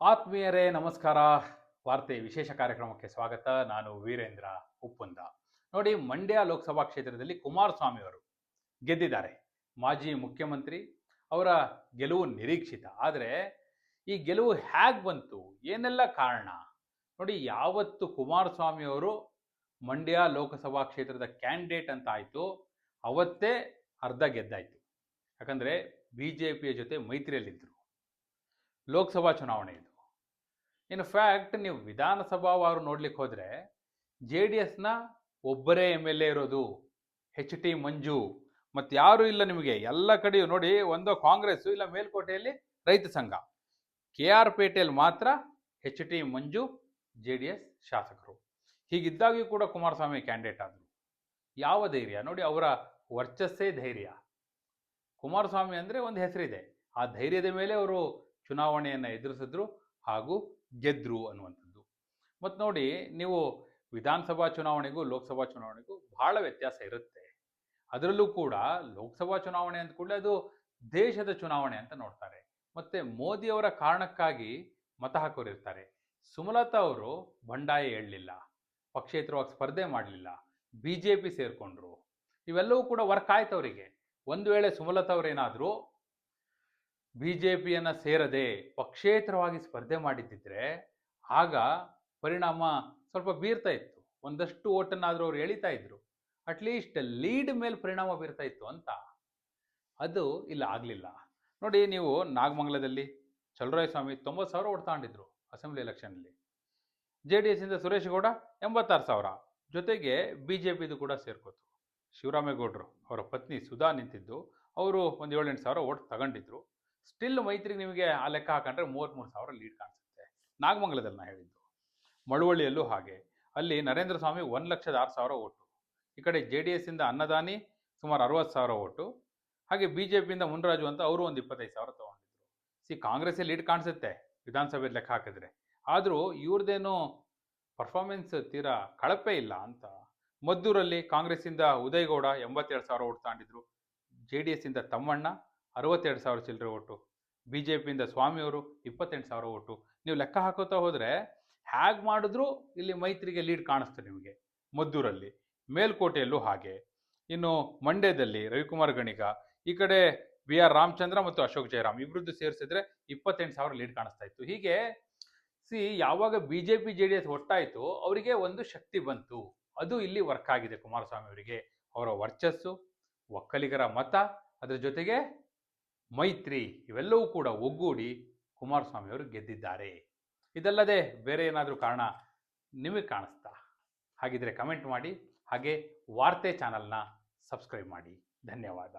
ಆತ್ಮೀಯರೇ, ನಮಸ್ಕಾರ. ವಾರ್ತೆ ವಿಶೇಷ ಕಾರ್ಯಕ್ರಮಕ್ಕೆ ಸ್ವಾಗತ. ನಾನು ವೀರೇಂದ್ರ ಉಪ್ಪುಂದ. ನೋಡಿ, ಮಂಡ್ಯ ಲೋಕಸಭಾ ಕ್ಷೇತ್ರದಲ್ಲಿ ಕುಮಾರಸ್ವಾಮಿ ಅವರು ಗೆದ್ದಿದ್ದಾರೆ. ಮಾಜಿ ಮುಖ್ಯಮಂತ್ರಿ, ಅವರ ಗೆಲುವು ನಿರೀಕ್ಷಿತ. ಆದರೆ, ಈ ಗೆಲುವು ಹೇಗೆ ಬಂತು? ಏನೆಲ್ಲ ಕಾರಣ? ನೋಡಿ, ಯಾವತ್ತು ಕುಮಾರಸ್ವಾಮಿ ಅವರು ಮಂಡ್ಯ ಲೋಕಸಭಾ ಕ್ಷೇತ್ರದ ಕ್ಯಾಂಡಿಡೇಟ್ ಅಂತ ಆಯಿತು, ಅವತ್ತೇ ಅರ್ಧ ಗೆದ್ದಾಯಿತು. ಯಾಕಂದರೆ ಬಿ ಜೆ ಪಿಯ ಜೊತೆ ಮೈತ್ರಿಯಲ್ಲಿದ್ದರು ಲೋಕಸಭಾ ಚುನಾವಣೆ ಇನ್ ಫ್ಯಾಕ್ಟ್ ನೀವು ವಿಧಾನಸಭಾವಾರು ನೋಡ್ಲಿಕ್ಕೆ ಹೋದರೆ, ಜೆ ಡಿ ಎಸ್ನ ಒಬ್ಬರೇ ಎಂ ಎಲ್ ಎ ಇರೋದು ಹೆಚ್ ಟಿ ಮಂಜು. ಮತ್ತು ಯಾರೂ ಇಲ್ಲ ನಿಮಗೆ. ಎಲ್ಲ ಕಡೆಯೂ ನೋಡಿ, ಒಂದು ಕಾಂಗ್ರೆಸ್, ಇಲ್ಲ ಮೇಲ್ಕೋಟೆಯಲ್ಲಿ ರೈತ ಸಂಘ. ಕೆ ಆರ್ ಪೇಟೆಯಲ್ಲಿ ಮಾತ್ರ H T Manju, J D S ಶಾಸಕರು. ಹೀಗಿದ್ದಾಗಿಯೂ ಕೂಡ ಕುಮಾರಸ್ವಾಮಿ ಕ್ಯಾಂಡಿಡೇಟ್ ಆದರು. ಯಾವ ಧೈರ್ಯ? ನೋಡಿ, ಅವರ ವರ್ಚಸ್ಸೇ ಧೈರ್ಯ. ಕುಮಾರಸ್ವಾಮಿ ಅಂದರೆ ಒಂದು ಹೆಸರಿದೆ. ಆ ಧೈರ್ಯದ ಮೇಲೆ ಅವರು ಚುನಾವಣೆಯನ್ನು ಎದುರಿಸಿದ್ರು. ಹಾಗೂ ಗೆದ್ರು ಅನ್ನುವಂಥದ್ದು. ಮತ್ತು ನೋಡಿ, ನೀವು ವಿಧಾನಸಭಾ ಚುನಾವಣೆಗೂ ಲೋಕಸಭಾ ಚುನಾವಣೆಗೂ ಬಹಳ ವ್ಯತ್ಯಾಸ ಇರುತ್ತೆ. ಅದರಲ್ಲೂ ಕೂಡ ಲೋಕಸಭಾ ಚುನಾವಣೆ ಅಂದ ಕೂಡಲೇ ಅದು ದೇಶದ ಚುನಾವಣೆ ಅಂತ ನೋಡ್ತಾರೆ. ಮತ್ತೆ ಮೋದಿಯವರ ಕಾರಣಕ್ಕಾಗಿ ಮತ ಹಾಕೋರಿರ್ತಾರೆ ಸುಮಲತಾ ಅವರು ಬಂಡಾಯ ಹೇಳಲಿಲ್ಲ, ಪಕ್ಷೇತರವಾಗಿ ಸ್ಪರ್ಧೆ ಮಾಡಲಿಲ್ಲ ಬಿ ಜೆ ಪಿ ಸೇರಿಕೊಂಡ್ರು. ಇವೆಲ್ಲವೂ ಕೂಡ ವರ್ಕ್ ಆಯ್ತು ಅವರಿಗೆ. ಒಂದು ವೇಳೆ ಸುಮಲತಾ ಅವರೇನಾದರೂ ಬಿ ಜೆ ಪಿಯನ್ನು ಸೇರದೆ ಪಕ್ಷೇತರವಾಗಿ ಸ್ಪರ್ಧೆ ಮಾಡಿದ್ದಿದ್ರೆ ಆಗ ಪರಿಣಾಮ ಸ್ವಲ್ಪ ಬೀರ್ತಾ ಇತ್ತು. ಒಂದಷ್ಟು ಓಟನ್ನಾದರೂ ಅವ್ರು ಎಳಿತಾ ಇದ್ರು. ಅಟ್ಲೀಸ್ಟ್ ಲೀಡ್ ಮೇಲೆ ಪರಿಣಾಮ ಬೀರ್ತಾ ಇತ್ತು ಅಂತ. ಅದು ಇಲ್ಲ, ಆಗಲಿಲ್ಲ. ನೋಡಿ, ನೀವು ನಾಗಮಂಗಲದಲ್ಲಿ ಸ್ವಾಮಿ ತೊಂಬತ್ತು ಸಾವಿರ ಓಟ್ ತಗೊಂಡಿದ್ರು ಅಸೆಂಬ್ಲಿ ಎಲೆಕ್ಷನಲ್ಲಿ ಜೆ ಡಿ ಇಂದ ಸುರೇಶ್ ಗೌಡ ಎಂಬತ್ತಾರು ಸಾವಿರ. ಜೊತೆಗೆ ಬಿ ಜೆ ಪಿದು ಕೂಡ ಸೇರ್ಕೋತು. ಶಿವರಾಮೇಗೌಡರು, ಅವರ ಪತ್ನಿ ಸುಧಾ ನಿಂತಿದ್ದು. ಅವರು ಒಂದು ಏಳೆಂಟು ಸಾವಿರ ಓಟ್ ತಗೊಂಡಿದ್ರು. ಸ್ಟಿಲ್ ಮೈತ್ರಿಗೆ ನಿಮಗೆ ಆ ಲೆಕ್ಕ ಹಾಕೊಂಡ್ರೆ ಮೂವತ್ತ್ಮೂರು ಸಾವಿರ ಲೀಡ್ ಕಾಣಿಸುತ್ತೆ. ನಾಗಮಂಗಲದಲ್ಲಿ ನಾ ಹೇಳಿದ್ದು. ಮಳವಳ್ಳಿಯಲ್ಲೂ ಹಾಗೆ. ಅಲ್ಲಿ ನರೇಂದ್ರ ಸ್ವಾಮಿ ಒಂದು ಲಕ್ಷದ ಆರು ಸಾವಿರ ಓಟು. ಈ ಕಡೆ ಜೆ ಡಿ ಎಸ್ಸಿಂದ ಅನ್ನದಾನಿ ಸುಮಾರು ಅರವತ್ತು ಸಾವಿರ ಓಟು. ಹಾಗೆ ಬಿ ಜೆ ಪಿಯಿಂದ ಮುನ್ರಾಜು ಅಂತ ಅವರು ಒಂದು ಇಪ್ಪತ್ತೈದು ಸಾವಿರ ತೊಗೊಂಡಿದ್ರು. ಸಿ ಕಾಂಗ್ರೆಸ್ಸೇ ಲೀಡ್ ಕಾಣಿಸುತ್ತೆ ವಿಧಾನಸಭೆ ಲೆಕ್ಕ ಹಾಕಿದ್ರೆ. ಆದರೂ ಇವ್ರದ್ದೇನು ಪರ್ಫಾರ್ಮೆನ್ಸ್ ತೀರಾ ಕಳಪೆ ಇಲ್ಲ ಅಂತ. ಮದ್ದೂರಲ್ಲಿ ಕಾಂಗ್ರೆಸ್ಸಿಂದ ಉದಯಗೌಡ ಎಂಬತ್ತೆರಡು ಸಾವಿರ ಓಟ್ ತಾಂಡಿದ್ರು. ಜೆ ಡಿ ಎಸ್ಸಿಂದ ತಮ್ಮಣ್ಣ ಅರವತ್ತೆರಡು ಸಾವಿರ ಚಿಲ್ಲರೆ ಓಟು ಬಿ ಜೆ ಪಿಯಿಂದ ಸ್ವಾಮಿಯವರು ಇಪ್ಪತ್ತೆಂಟು ಸಾವಿರ ಓಟು. ನೀವು ಲೆಕ್ಕ ಹಾಕೋತಾ ಹೋದರೆ ಹೇಗೆ ಮಾಡಿದ್ರೂ ಇಲ್ಲಿ ಮೈತ್ರಿಗೆ ಲೀಡ್ ಕಾಣಿಸ್ತು ನಿಮಗೆ, ಮದ್ದೂರಲ್ಲಿ, ಮೇಲ್ಕೋಟೆಯಲ್ಲೂ ಹಾಗೆ. ಇನ್ನು ಮಂಡ್ಯದಲ್ಲಿ ರವಿಕುಮಾರ್ ಗಣಿಗ, ಈ ಕಡೆ ಬಿ ಆರ್ ರಾಮಚಂದ್ರ ಮತ್ತು ಅಶೋಕ್ ಜಯರಾಮ್ ಇಬ್ಬರದ್ದು ಸೇರಿಸಿದ್ರೆ ಇಪ್ಪತ್ತೆಂಟು ಸಾವಿರ ಲೀಡ್ ಕಾಣಿಸ್ತಾ ಇತ್ತು. ಹೀಗೆ ಸಿ, ಯಾವಾಗ B J P J D S ಒಟ್ಟಾಯಿತು ಅವರಿಗೆ ಒಂದು ಶಕ್ತಿ ಬಂತು. ಅದು ಇಲ್ಲಿ ವರ್ಕ್ ಆಗಿದೆ ಕುಮಾರಸ್ವಾಮಿ ಅವರಿಗೆ ಅವರ ವರ್ಚಸ್ಸು, ಒಕ್ಕಲಿಗರ ಮತ, ಅದರ ಜೊತೆಗೆ ಮೈತ್ರಿ ಇವೆಲ್ಲವೂ ಕೂಡ ಒಗ್ಗೂಡಿ ಕುಮಾರಸ್ವಾಮಿ ಅವರು ಗೆದ್ದಿದ್ದಾರೆ. ಇದಲ್ಲದೆ ಬೇರೆ ಏನಾದರೂ ಕಾರಣ ನಿಮಗೆ ಕಾಣಿಸ್ತಾ? ಹಾಗಿದ್ರೆ ಕಮೆಂಟ್ ಮಾಡಿ, ಹಾಗೆ ವಾರ್ತೆ ಚಾನಲ್ನ ಸಬ್ಸ್ಕ್ರೈಬ್ ಮಾಡಿ. ಧನ್ಯವಾದ.